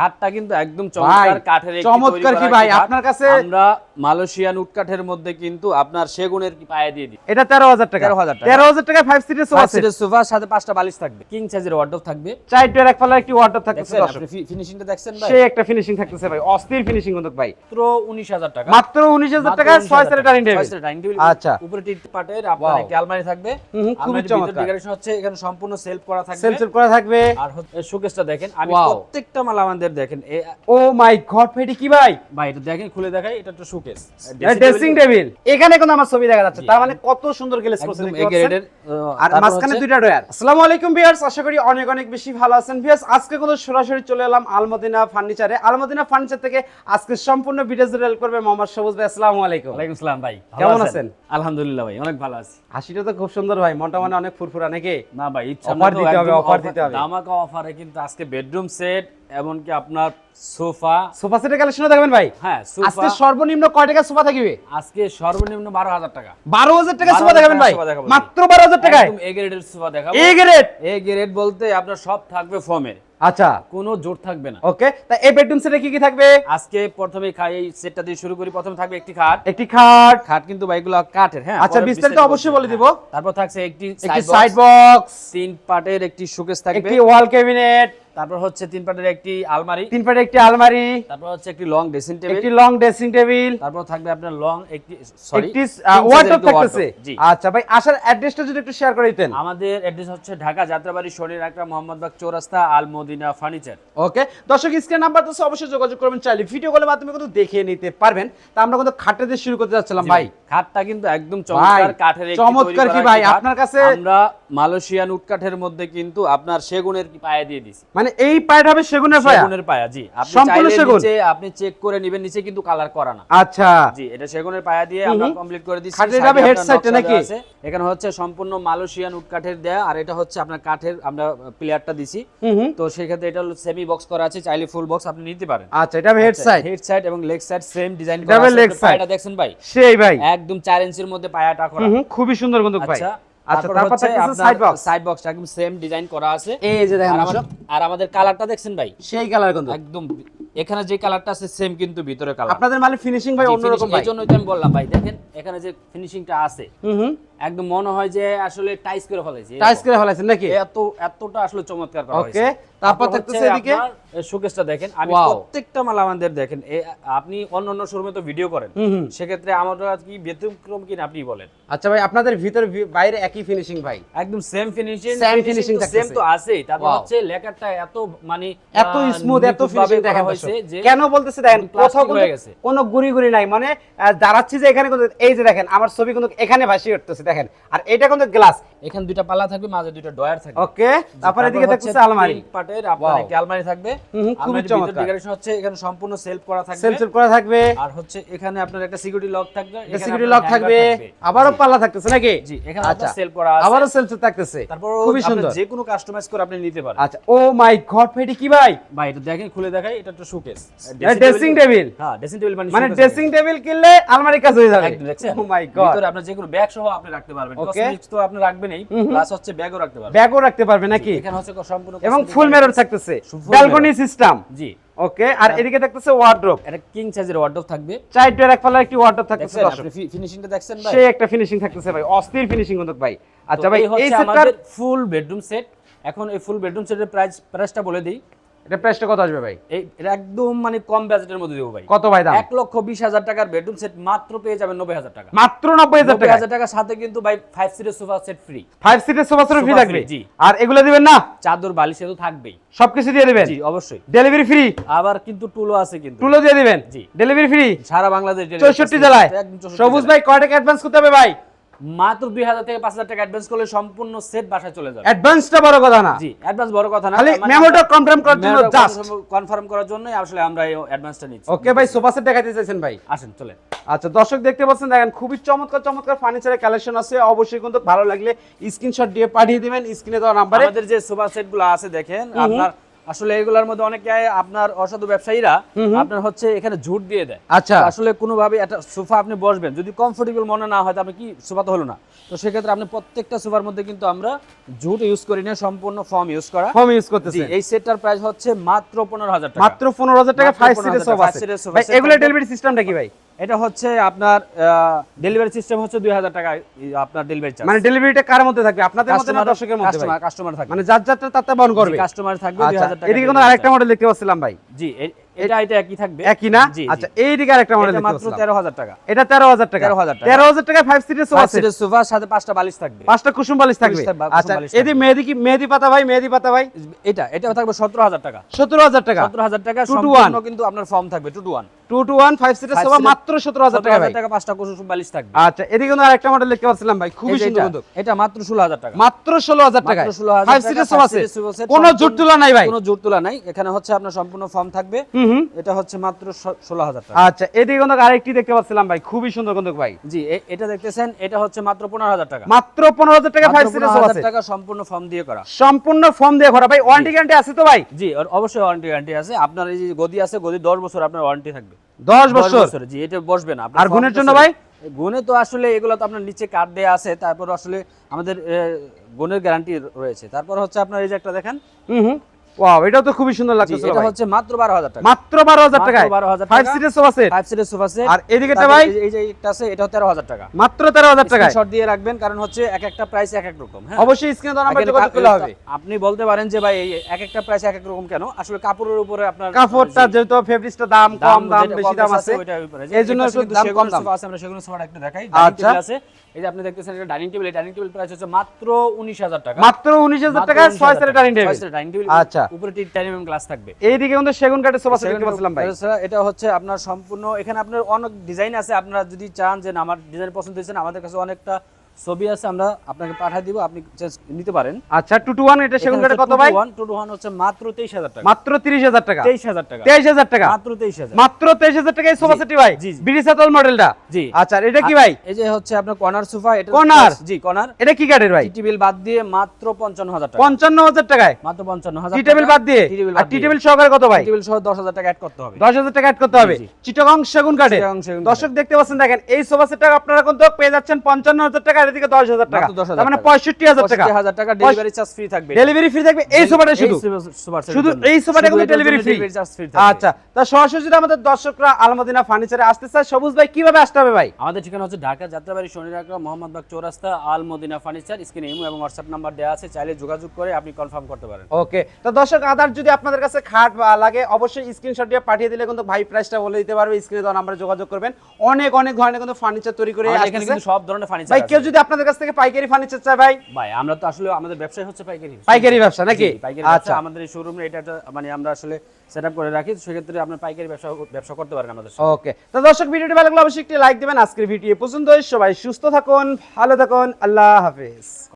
খাটটা কিন্তু একদম চমৎকার কাঠের চমৎকার কি ভাই, আপনার কাছে- আমরা মালয়েশিয়ান উড কাঠের মধ্যে কিন্তু আপনার সেগুনের কি পায়ে দিয়ে দিই। এটা তেরো হাজার টাকা। 13,000 টাকা। তেরো হাজার টাকা ফাইভ সিটের সোফা সিটের সোফার সাথে পাঁচটা বালিশ থাকবে। কিং সাইজের ওয়ার্ডরোব থাকবে। চার ডোর এক পাল্লার একটি ওয়ার্ডরোব থাকতেছে আপনি ফিনিশিংটা দেখছেন ভাই? সে একটা ফিনিশিং থাকতেছে ভাই। অস্থির ফিনিশিং কিন্তু ভাই। মাত্র 19000 টাকা। মাত্র উনিশ হাজার মাত্র টাকা 19,000 ছয় সেটের ডাইনিং টেবিল সেটের ডাইনিং টেবিল আচ্ছা। উপরে টিট পাটের আপনার. একটি আলমারি থাকবে। খুবই চমৎকার। ডেকোরেশন হচ্ছে এখানে সম্পূর্ণ সেলফ করা থাকবে। সেলসেল করা থাকবে। আর শোকেসটা দেখেন আমি প্রত্যেকটা মাল আমাদের দেখেন ও মাই গড ফেটি কি ভাই? ভাই এটা দেখেন খুলে দেখাই এটা একটা শোকেস ড্রেসিং টেবিল এখানে কিন্তু আমার ছবি দেখা যাচ্ছে। তার মানে কত সুন্দর গ্লেস করছে একদম দেখতে এ পাচ্ছেন? গ্রেডের আর মাঝখানে দুইটা ডয়ার আসসালামু আলাইকুম ভিউয়ার্স আশা করি অনেক অনেক বেশি ভালো আছেন। ভিউয়ার্স আজকে কিন্তু সরাসরি চলে এলাম আলমদিনা ফার্নিচারে আলমদিনা ফার্নিচার থেকে আজকে সম্পূর্ণ ভিডিও রিলেট করবে মোহাম্মদ সবুজ ভাই। আসসালামু আলাইকুম। ওয়ালাইকুম আসসালাম ভাই কেমন আছেন? আলহামদুলিল্লাহ ভাই অনেক ভালো আছি। হাসিটা তো খুব সুন্দর ভাই মনটা মানে অনেক ফুরফুরা নাকি? না ভাই ইচ্ছা Offer দিতে হবে, offer দিতে হবে। ধামাকা অফারে কিন্তু আজকে বেডরুম সেট এমনকি আপনার সোফা। সোফা সেটের কালেকশন দেখবেন ভাই? হ্যাঁ আজকে সর্বনিম্ন কয় টাকা সোফা থাকবে? আজকে সর্বনিম্ন বারো হাজার টাকা। বারো হাজার টাকা সোফা দেখাবেন ভাই। মাত্র বারো হাজার টাকায়। একদম এ গ্রেডের সোফা দেখাবো। এ গ্রেড এ গ্রেড বলতে আপনার সব থাকবে ফর্মের আচ্ছা। কোনো জোর থাকবে না। ওকে তা এই বেডরুম সেটে কি কি থাকবে? আজকে প্রথমে খাই এই সেটটা দিয়ে শুরু করি। প্রথমে থাকবে একটি খাট। একটি খাট। খাট কিন্তু ভাইগুলো কাঠের হ্যাঁ? আচ্ছা, বিস্তারিত অবশ্যই বলে দিব। হ্যাঁ। তারপর থাকছে একটি সাইড বক্স তিন পার্টের একটি শোকেস থাকবে। একটি ওয়াল ক্যাবিনেট তারপর হচ্ছে তিন পার্টের একটি আলমারি তিন পাটে একটি আলমারি তারপর হচ্ছে একটি লং ড্রেসিং টেবিল একটি লং ড্রেসিং টেবিল তারপর থাকবে আপনার লং একটি সরি একটি ওয়ার্ডরোব থাকতেছে। আচ্ছা ভাই আসার অ্যাড্রেসটা যদি একটু শেয়ার করে দিতেন। আমাদের অ্যাড্রেস হচ্ছে ঢাকা যাত্রাবাড়ি শনির একটা মোহাম্মদবাগ চৌরাস্তা আল মদিনা ফার্নিচার ওকে দর্শক স্ক্রিন নাম্বার তো অবশ্যই যোগাযোগ করবেন চাইলে ভিডিও কলের মাধ্যমে কিন্তু দেখে নিতে পারবেন। তা আমরা কিন্তু খাটে দিয়ে শুরু করতে যাচ্ছিলাম ভাই। খাটটা কিন্তু একদম চমৎকার কাঠের চমৎকার কি ভাই, আপনার কাছে- আমরা মালয়েশিয়ান উড কাঠের মধ্যে কিন্তু আপনার সেগুনের পায়া দিয়ে দিছি? মানে এই পায়টা হবে সেগুনের পায়া? সেগুনের পায়া জি। আপনি সম্পূর্ণ সেগুন? নিচে আপনি চেক করে নেবেন নিচে কিন্তু কালার করা না। আচ্ছা। জি এটা সেগুনের পায়া দিয়ে আমরা কমপ্লিট করে দিচ্ছি। খাটের সাইডে যাবে head আপনার side টা নকশা নাকি? এখানে হচ্ছে সম্পূর্ণ মালয়েশিয়ান উড কাঠের দেয়া আর এটা হচ্ছে আপনার কাঠের আমরা প্লেয়ারটা দিছি। তো সেই ক্ষেত্রে এটা হলো সেমি বক্স করা আছে চাইলে ফুল বক্স আপনি নিতে পারেন। আচ্ছা এটা হবে হেড সাইড হেড সাইড এবং লেগ সাইড সেম ডিজাইন এটা করা হবে আছে তো দেখছেন ভাই? সেই ভাই। একদম 4 ইঞ্চির মধ্যে পায়াটা করা। খুবই সুন্দর কিন্তু ভাই। আচ্ছা আচ্ছা তারপর থাকতেছে সাইড বক্স সাইড বক্সটা একদম সেম ডিজাইন করা আছে। এই যে দেখেন আর আমাদের- কালারটা দেখছেন ভাই? সেই কালার কিন্তু। একদম এখানে যে কালারটা আছে সেম কিন্তু ভিতরে কালার আপনাদের মানে ফিনিশিং ভাই অন্যরকম ভাই। এই তো আমি বললাম ভাই দেখেন এখানে যে ফিনিশিংটা আছে হুম একদম মনে হয় যে আসলে টাইস করে ফেলাইছে। টাইস করে ফেলাইছেন নাকি? এত এতটা আসলে চমৎকার করা হয়েছে। ওকে তারপর থাকতেছে এদিকে? শোকেসটা দেখেন। আমি প্রত্যেকটা মাল আমাদের দেখেন আপনি অন্য অন্য শোরুমে তো ভিডিও করেন। সেক্ষেত্রে কি ব্যতিক্রম কিনা আপনি বলেন। আচ্ছা ভাই আপনাদের ভিতর বাইরে একই ফিনিশিং ভাই? একদম same finishing Same finishing same তো আছেই। তারপর হচ্ছে লেখাটা এত মানে এত স্মুথ এত ফিনিশিং দেখেন হয়েছে কেন বলতেছে দেখেন কোথাও। কোনো গুড়ি গুড়ি নাই। মানে দাঁড়াচ্ছি যে এখানে কিন্তু এই যে দেখেন আমার ছবি কিন্তু এখানে ভাসিয়ে উঠতেছে দেখেন। আর এটা কিন্তু গ্লাস এখানে দুইটা পাল্লা থাকবে মাঝে দুইটা ডয়ার থাকবে। ওকে তারপরে এদিকে হচ্ছে আলমারি। পাটের আপনার একটি আলমারি থাকবে। খুবই চমৎকার। ডেকোরেশন হচ্ছে এখানে সম্পূর্ণ সেলফ করা থাকবে। সেলফ করা থাকবে। আর হচ্ছে এখানে আপনার একটা সিকিউরিটি লক থাকবে সিকিউরিটি লক থাকবে। আবারও পাল্লা থাকতেছে নাকি? জি এখানে আচ্ছা। আপনার সেল করা আছে। আবারও সেলফ থাকতেছে। তারপর খুবই সুন্দর। যে কোনো কাস্টমাইজ করে আপনি নিতে পারেন। আচ্ছা ও মাই গড ফেটি কি ভাই? ভাই এটা দেখেন খুলে দেখাই এটা একটা শোকেস ড্রেসিং টেবিল হ্যাঁ ড্রেসিং টেবিল মানে মানে ড্রেসিং টেবিল কিনলে আলমারির কাজ হয়ে যাবে। দেখছেন? ও মাই গড ভিতরে আপনি যে কোনো ব্যাগ সহ আপনি রাখতে পারবেন। Okay. কসমেটিক্স তো আপনি রাখবেনই প্লাস হচ্ছে ব্যাগও রাখতে পারবেন। ব্যাগও রাখতে পারবে নাকি? এখানে হচ্ছে সম্পূর্ণ এবং ফুল মেরর থাকতেছে। Full সিস্টেম জি। ওকে আর এদিকে দেখতেছে ওয়ার্ড্রোব এটা কিং সাইজের ওয়ার্ড্রপ থাকবে। চাই ডোর এক পাল্লার একটি ওয়ার্ড্রপ থাকতেছে আপনি ফিনিশিংটা দেখছেন ভাই? সেই একটা ফিনিশিং থাকতেছে ভাই। অস্থির ফিনিশিং কিন্তু ভাই। আচ্ছা ভাই এই সেটটার আমাদের ফুল বেডরুম সেট এখন এই ফুল বেডরুম সেটের প্রাইস প্রাইসটা বলে দিই। এটা প্রাইসটা কত আসবে ভাই? এটা একদম মানে কম বাজেটের মধ্যে দেবো ভাই। কত ভাই দাম? এক লক্ষ বিশ হাজার টাকার বেডরুম সেট মাত্র পেয়ে যাবেন নব্বই হাজার টাকা। মাত্র নব্বই হাজার টাকা হাজার টাকার সাথে কিন্তু ভাই five seater sofa set free five seater sofa set free থাকবে? জি। আর এগুলো দিবেন না? চাদর বালিশ তো থাকবেই। সবকিছু দিয়ে দিবেন? জি অবশ্যই। ডেলিভারি ফ্রি আবার কিন্তু টুলও আছে কিন্তু। টুলো দিয়ে দিবেন? জি। ডেলিভারি ফ্রি সারা বাংলাদেশ চৌষট্টি জেলায়। আছে, একদম 64 সবুজ ভাই কয় টাকা অ্যাডভান্স করতে হবে ভাই? মাত্র দুই হাজার থেকে পাঁচ হাজার টাকা অ্যাডভান্স করলে সম্পূর্ণ সেট বাসায় চলে যাবে। অ্যাডভান্সটা বড় কথা না। জি অ্যাডভান্স বড় কথা না। খালি মেমোটা কনফার্ম করার জন্য জাস্ট কনফার্ম করার আসলে আমরা এই অ্যাডভান্সটা নিচ্ছি। ওকে ভাই সোফা সেট দেখাতে চাইছেন ভাই? আসেন চলে আচ্ছা দর্শক দেখতে পাচ্ছেন দেখেন খুবই চমৎকার চমৎকার ফার্নিচারের কালেকশন আছে। অবশ্যই কিন্তু ভালো লাগলে স্ক্রিনশট দিয়ে পাঠিয়ে দিবেন স্ক্রিনে দেওয়া নাম্বারে আমাদের যে সোফা সেটগুলো আছে দেখেন আপনার আসলে এগুলোর মধ্যে অনেকে আপনার অসাধু ব্যবসায়ীরা আপনার হচ্ছে এখানে ঝুট দিয়ে দেয়। আচ্ছা। আসলে কোনোভাবে একটা সোফা আপনি বসবেন যদি কমফোর্টেবল মনে না হয় তাহলে কি সোফা তো হলো না। তো সেক্ষেত্রে আপনি প্রত্যেকটা সোফার মধ্যে কিন্তু আমরা ঝুট ইউজ করি না সম্পূর্ণ ফর্ম ইউজ করা। ফর্ম ইউজ করতেছে এই সেটটার প্রাইস হচ্ছে মাত্র পনেরো হাজার টাকা। মাত্র পনেরো হাজার টাকা ফাইভ সিটের সোফা এগুলো ডেলিভারি সিস্টেমটা কি ভাই? এটা হচ্ছে আপনার ডেলিভারি সিস্টেম হচ্ছে দুই হাজার টাকা আপনার ডেলিভারি চার্জ মানে ডেলিভারিটা কার মধ্যে থাকবে? আপনাদের মধ্যে না দর্শকের মধ্যে? কাস্টমার কাস্টমার থাকবে। মানে যার যাত্রা তাতে বহন করবে। কাস্টমার থাকবে দুই আচ্ছা হাজার টাকা এদিকে delivery আরেকটা মডেল দেখতে পাচ্ছিলাম ভাই? জি এটা এটা একই থাকবে। একই না। আচ্ছা এইদিকে আরেকটা মডেল দেখতে মাত্র পাচ্ছিলাম। তেরো হাজার টাকা। এটা তেরো হাজার টাকা। 13,000 টাকা। তেরো হাজার টাকা ফাইভ সিটের সোফা আছে সিটের সোফার সাথে পাঁচটা বালিশ থাকবে। পাঁচটা কুসুম বালিশ থাকবে। আচ্ছা। এদি মেহেদি কি মেহেদি পাতা ভাই? মেহেদি পাতা ভাই? এটা এটাও থাকবে সতেরো হাজার টাকা। সতেরো হাজার টাকা। সতেরো হাজার টাকা Two to সম্পূর্ণ কিন্তু আপনার ফর্ম থাকবে two two one two two one five seater sofa মাত্র সতেরো হাজার সতেরো টাকা ভাই। টাকা পাঁচটা কুসুম বালিশ থাকবে। আচ্ছা এদিকে কিন্তু আরেকটা মডেল দেখতে পাচ্ছিলাম ভাই খুবই সুন্দর এটা, এটা মাত্র ষোলো হাজার টাকা। মাত্র ষোলো হাজার টাকা মাত্র 16,000 টাকা, সিটের five সোফা আছে seater sofa set, কোনো সম্পূর্ণ- তুলা নাই ভাই। কোনো জোর তোলা নাই। এখানে হচ্ছে আপনার সম্পূর্ণ ফর্ম থাকবে। হুম হুম। এটা হচ্ছে মাত্র টাকা। আচ্ছা এদিকে কিন্তু আরেকটি দেখতে পাচ্ছিলাম ভাই খুবই সুন্দর কিন্তু ভাই। জি এটা দেখতেছেন এটা হচ্ছে মাত্র পনেরো হাজার টাকা। মাত্র পনেরো হাজার টাকা ফাইভ মাত্র সিটের 15,000 সোফা আছে টাকা সম্পূর্ণ ফর্ম দিয়ে করা। সম্পূর্ণ ফর্ম দিয়ে ভরা। ভাই ওয়ারেন্টি গ্যারান্টি আছে তো ভাই? জি অবশ্যই ওয়ারেন্টি গ্যারান্টি আছে। আপনার এই যে গদি আছে গদি দশ বছর আপনার ওয়ারেন্টি থাকবে। দশ বছর। জি এটা বসবে না। আর গুণের জন্য ভাই? গুণে তো আসলে এগুলো তো আপনার নিচে কাঠ দেয়া আছে তারপর আসলে আমাদের গুণের গ্যারান্টি রয়েছে। তারপর হচ্ছে আপনার এই যে একটা দেখেন। হুম হুম। ওয়াও এটাও তো খুবই সুন্দর জি লাগতেছে এটা হচ্ছে মাত্র বারো হাজার টাকা। মাত্র বারো হাজার মাত্র টাকায়? 12,000 ফাইভ টাকা। Seater sofa set five seater sofa set আর এদিকেটা ভাই? এই যে একটা আছে তেরো হাজার টাকা। মাত্র তেরো হাজার টাকায়? শর্ট দিয়ে রাখবেন কারণ হচ্ছে এক একটা প্রাইস এক এক রকম হ্যাঁ? অবশ্যই স্ক্রিনে তো নাম্বার যোগাযোগ করলে হবে। আপনি বলতে পারেন যে ভাই এক একটা প্রাইস এক এক রকম কেন? আসলে কাপড়ের উপরে আপনার কাপড়টা যেহেতু ফেব্রিক্সটা দাম কম দাম বেশি দাম আছে এই একটু দাম কম দাম। আছে, আমরা সোফাটা একটু দেখাই। ডাইনিং আচ্ছা। টেবিল আছে। এই যে আপনি দেখতেছেন এটা dining table dining table price হচ্ছে মাত্র উনিশ হাজার টাকা। মাত্র উনিশ হাজার মাত্র টাকায় 19,000 ছয় সেটের ডাইনিং টেবিল সেটের ডাইনিং টেবিল আচ্ছা। উপরে টাইটানিয়াম গ্লাস থাকবে। এইদিকে কিন্তু সেগুন কাঠের সোফা সেট দেখতে পাচ্ছিলাম ভাই। এটা হচ্ছে আপনার সম্পূর্ণ এখানে আপনার অনেক ডিজাইন আছে আপনারা যদি চান যে আমার ডিজাইন পছন্দ হয়েছে আমাদের কাছে অনেকটা ছবি আছে আমরা আপনাকে পাঠিয়ে দিব আপনি চেঞ্জ নিতে পারেন। আচ্ছা টু টু ওয়ান এটা সেগুন কাঠের কত ভাই? টু টু ওয়ান হচ্ছে মাত্র তেইশ হাজার টাকা। মাত্র তিরিশ হাজার টাকা। তেইশ হাজার টাকা। তেইশ হাজার টাকা। মাত্র তেইশ হাজার। মাত্র তেইশ হাজার টাকা এই সোফা সেটটি ভাই? জি। বিডি সাতল মডেলটা জি। আচ্ছা এটা কি ভাই? এই যে হচ্ছে আপনার কর্নার সোফা এটা Corner? জি কর্নার। এটা কি কাঠের ভাই? টি টেবিল বাদ দিয়ে মাত্র পঞ্চান্ন হাজার টাকা। পঞ্চান্ন হাজার টাকায়? মাত্র পঞ্চান্ন হাজার টি টেবিল বাদ দিয়ে? আর টি টেবিল সহকারে কত ভাই? টেবিল সহ দশ হাজার টাকা অ্যাড করতে হবে। দশ হাজার টাকা অ্যাড করতে হবে। জি। সেগুন কাঠে দর্শক দেখতে পাচ্ছেন দেখেন এই সোফা সেটটা আপনারা কিন্তু পেয়ে যাচ্ছেন পঞ্চান্ন হাজার টাকা আর এদিকে দশ হাজার টাকা। তার মানে পঁয়ষট্টি হাজার টাকা। হাজার টাকা ডেলিভারি চার্জ ফ্রি থাকবে। ডেলিভারি ফ্রি থাকবে? এই সোফাটা শুধু? শুধু এই সোফাটা কিন্তু ডেলিভারি ফ্রি আচ্ছা তা সরাসরি আমাদের দর্শকরা আলমদিনা ফার্নিচারে আসতে চায় সবুজ ভাই কীভাবে আসতে হবে ভাই? আমাদের ঠিকানা হচ্ছে ঢাকা যাত্রাবাড়ি মোহাম্মদবাগ চৌরাস্তা আল মদিনা ফার্নিচার স্ক্রিনে ইমো এবং হোয়াটসঅ্যাপ নাম্বার দেওয়া আছে চাইলে যোগাযোগ করে আপনি কনফার্ম করতে পারেন। ওকে তো দর্শক আদার যদি আপনাদের কাছে খাট লাগে অবশ্যই স্ক্রিনশট দিয়ে পাঠিয়ে দিলে কিন্তু ভাই প্রাইসটা বলে দিতে পারবে স্ক্রিনে দেওয়া নাম্বারে যোগাযোগ করবেন। অনেক অনেক ধরনের কিন্তু ফার্নিচার তৈরি করে এখানে কিন্তু সব ধরনের ফার্নিচার ভাই কেউ যদি আপনাদের কাছ থেকে পাইকারি ফার্নিচার চাই ভাই? ভাই আমরা তো আসলে আমাদের ব্যবসায় হচ্ছে পাইকারি। পাইকারি ব্যবসা নাকি? পাইকারি আচ্ছা। আমাদের এই শোরুমে এটা মানে আমরা আসলে সেটআপ করে রাখি সেক্ষেত্রে আপনার পাইকারি ব্যবসা ব্যবসা করতে পারেন আমাদের সাথে। ওকে তো দর্শক ভিডিওটি ভালো লাগলে অবশ্যই একটি লাইক দিবেন। আজকের ভিডিও পছন্দ হয় সবাই সুস্থ থাকুন ভালো থাকুন। আল্লাহ হাফেজ।